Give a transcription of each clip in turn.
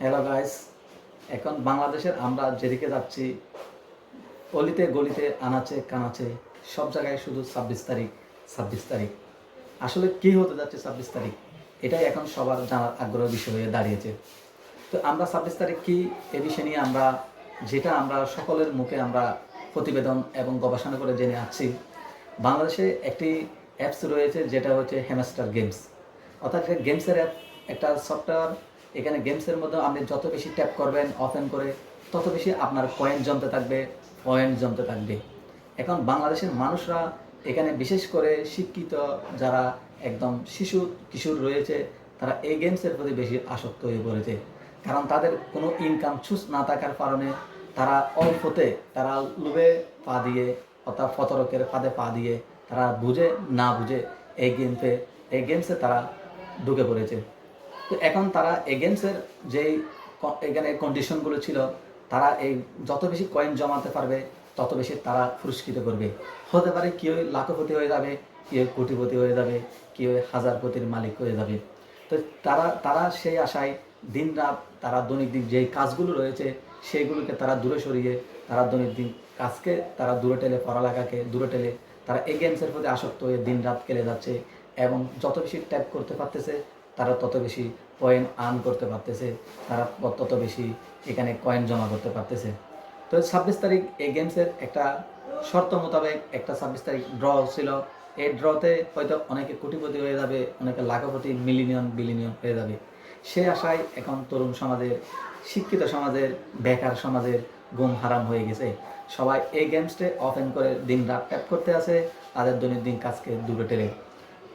Hello guys এখন বাংলাদেশের আমরা যেদিকে যাচ্ছি, অলিতে, গলিতে, আনাচে, কানাচে, সব জায়গায় শুধু ছাব্বিশ তারিখ ছাব্বিশ তারিখ। আসলে কি হতে যাচ্ছে ছাব্বিশ তারিখ? এটাই এখন সবার জানার আগ্রহ বিষয় হয়ে দাঁড়িয়েছে। তো আমরা ছাব্বিশ তারিখ কি? এ বিষয় নিয়ে আমরা, যেটা আমরা সকলের মুখে আমরা প্রতিবেদন এবং গবেষণা করে জেনে আসছি বাংলাদেশে একটি অ্যাপস রয়েছে, যেটা হচ্ছে হ্যামস্টার গেমস অর্থাৎ গেমসের অ্যাপ একটা সফটওয়্যার এখানে গেমসের মধ্যে আপনি যত বেশি ট্যাপ করবেন ওপেন করে, তত বেশি আপনার কয়েন জমতে থাকবে পয়েন্ট জমতে থাকবে। এখন বাংলাদেশের মানুষরা এখানে বিশেষ করে শিক্ষিত যারা একদম শিশু, কিশোর রয়েছে, তারা এই গেমসের প্রতি বেশি আসক্ত হয়ে পড়েছে। কারণ তাদের কোনো ইনকাম সুস না থাকার কারণে তারা অল্পতে তারা লুবে পা দিয়ে অর্থাৎ ফতরকের ফাঁদে পা দিয়ে তারা বুঝে, না বুঝে এই গেমসে এই গেমসে তারা ঢুকে পড়েছে। তো এখন তারা এই গেমসের যেই এখানে কন্ডিশনগুলো ছিল, তারা এই যত বেশি কয়েন জমাতে পারবে, তত বেশি তারা পুরস্কৃত করবে। হতে পারে কেউ লাখপতি হয়ে যাবে কেউ কোটিপতি হয়ে যাবে কেউ হাজারপতির মালিক হয়ে যাবে। তো তারা তারা সেই আশায় দিন রাত তারা দৈনন্দিন যেই কাজগুলো রয়েছে, সেইগুলোকে তারা দূরে সরিয়ে তারা দৈনন্দিন কাজকে তারা দূরে টেলে পড়ালেখাকে দূরে টেলে তারা এই গেমসের প্রতি আসক্ত হয়ে দিন রাত খেলে যাচ্ছে এবং যত বেশি ট্যাপ করতে পারতেছে তারা তত বেশি কয়েন আর্ন করতে পারতেছে, তারা তত বেশি এখানে কয়েন জমা করতে পারতেছে। তো ছাব্বিশ তারিখ এই গেমসের একটা শর্ত মোতাবেক একটা ছাব্বিশ তারিখ ড্র ছিল। এই ড্রতে হয়তো অনেকে কোটিপতি হয়ে যাবে, অনেকে লাখপতি মিলিনিয়ন বিলিনিয়ন হয়ে যাবে। সে আশায় এখন তরুণ সমাজের, শিক্ষিত সমাজের, বেকার সমাজের গুম হারাম হয়ে গেছে। সবাই এই গেমসটে ওপেন করে দিন রাত ট্যাপ করতে আছে, তাদের দৈনন্দিন কাজকে দূরে টেলে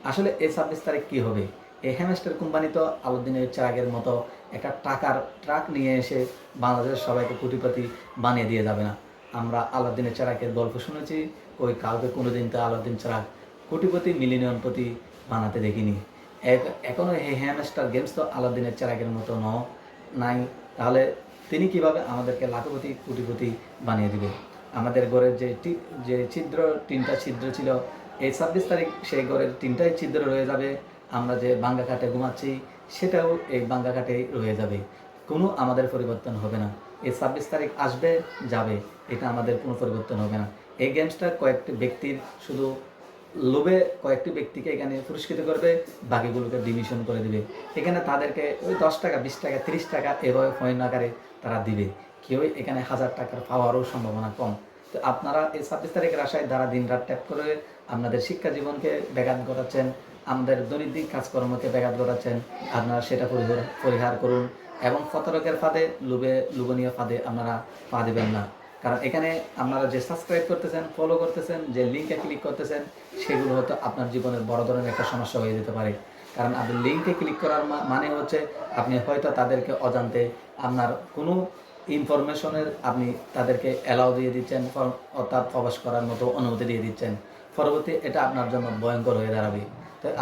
আসলে এই ছাব্বিশ তারিখ কী হবে? এই হ্যামস্টার কোম্পানি তো আলাউদ্দিনের চারাগের মতো একটা টাকার ট্রাক নিয়ে এসে বাংলাদেশের সবাইকে কোটিপতি বানিয়ে দিয়ে যাবে না। আমরা আলাউদ্দিনের চারাকের গল্প শুনেছি, ওই কাউকে কোনোদিন তো আলাউদ্দিন চারাক কোটিপতি মিলিনিয়নপতি বানাতে দেখিনি। এক- এখনও এই হ্যামস্টার গেমস তো আলাউদ্দিনের চারাকের মতো ন নাই। তাহলে তিনি কীভাবে আমাদেরকে লাখপতি, কোটিপতি বানিয়ে দিবে? আমাদের ঘরের যে যে ছিদ্র, তিনটা ছিদ্র ছিল, এই ছাব্বিশ তারিখ সেই ঘরের তিনটাই ছিদ্র রয়ে যাবে। আমরা যে বাঙ্গা কাটে ঘুমাচ্ছি, সেটাও এই বাঙ্গা কাটেই রয়ে যাবে। কোনো আমাদের পরিবর্তন হবে না। এই ছাব্বিশ তারিখ আসবে, যাবে। এটা আমাদের কোনো পরিবর্তন হবে না। এই গেমসটা কয়েকটি ব্যক্তির শুধু লোভে কয়েকটি ব্যক্তিকে এখানে পুরস্কৃত করবে, বাকিগুলোকে ডিভিশন করে দিবে। এখানে তাদেরকে ওই দশ টাকা, বিশ টাকা, তিরিশ টাকা এভাবে পয়েন্ট আকারে তারা দিবে। কেউ এখানে হাজার টাকার পাওয়ারও সম্ভাবনা কম। তো আপনারা এই ছাব্বিশ তারিখের আশায় দ্বারা দিন রাত ট্যাপ করে আপনাদের শিক্ষা জীবনকে ব্যাঘাত ঘটাচ্ছেন আমাদের দৈনন্দিন কাজকর্মকে ব্যাঘাত ঘটাচ্ছেন। আপনারা সেটা পরিহার করুন এবং ফতরকের ফাঁদে, লুবে, লুবনীয় ফাঁদে আপনারা পা দেবেন না। কারণ এখানে আপনারা যে সাবস্ক্রাইব করতেছেন ফলো করতেছেন, যে লিঙ্কে ক্লিক করতেছেন, সেগুলো হয়তো আপনার জীবনের বড় ধরনের একটা সমস্যা হয়ে যেতে পারে। কারণ আপনি লিঙ্কে ক্লিক করার মানে হচ্ছে আপনি হয়তো তাদেরকে অজান্তে আপনার কোনো ইনফরমেশনের আপনি তাদেরকে অ্যালাউ দিয়ে দিচ্ছেন অর্থাৎ প্রবেশ করার মতো অনুমতি দিয়ে দিচ্ছেন। পরবর্তী এটা আপনার জন্য ভয়ঙ্কর হয়ে দাঁড়াবে।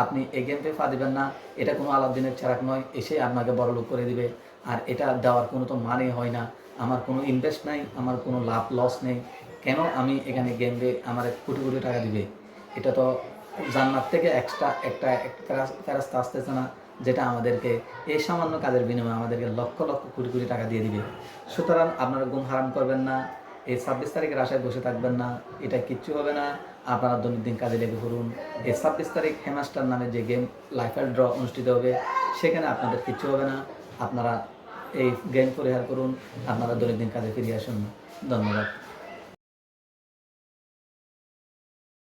আপনি এই গেমকে পা দিবেন না। এটা কোনো আলাদিনের চারাক নয়, এসে আপনাকে বড়লোক করে দিবে। আর এটা দেওয়ার কোনো তো মানে হয় না। আমার কোনো ইনভেস্ট নাই, আমার কোনো লাভ লস নেই। কেন আমি এখানে গেম দিয়ে আমার কোটি কোটি টাকা দিবে? এটা তো জান্নাত থেকে এক্সট্রা একটা ফেরাস্তা আসতেছে না, যেটা আমাদেরকে এই সামান্য কাজের বিনিময়ে আমাদেরকে লক্ষ লক্ষ কোটি কোটি টাকা দিয়ে দিবে। সুতরাং আপনারা ঘুম হারাম করবেন না। এই ছাব্বিশ তারিখের আশায় বসে থাকবেন না, এটা কিচ্ছু হবে না। আপনারা দৈনন্দিন কাজে লেগে পড়ুন। এই ছাব্বিশ তারিখ হেমাস্টার নামে যে গেম লাইফার ড্র অনুষ্ঠিত হবে, সেখানে আপনাদের কিচ্ছু হবে না। আপনারা এই গেম পরিহার করুন। আপনারা দৈনন্দিন কাজে ফিরে আসুন। ধন্যবাদ।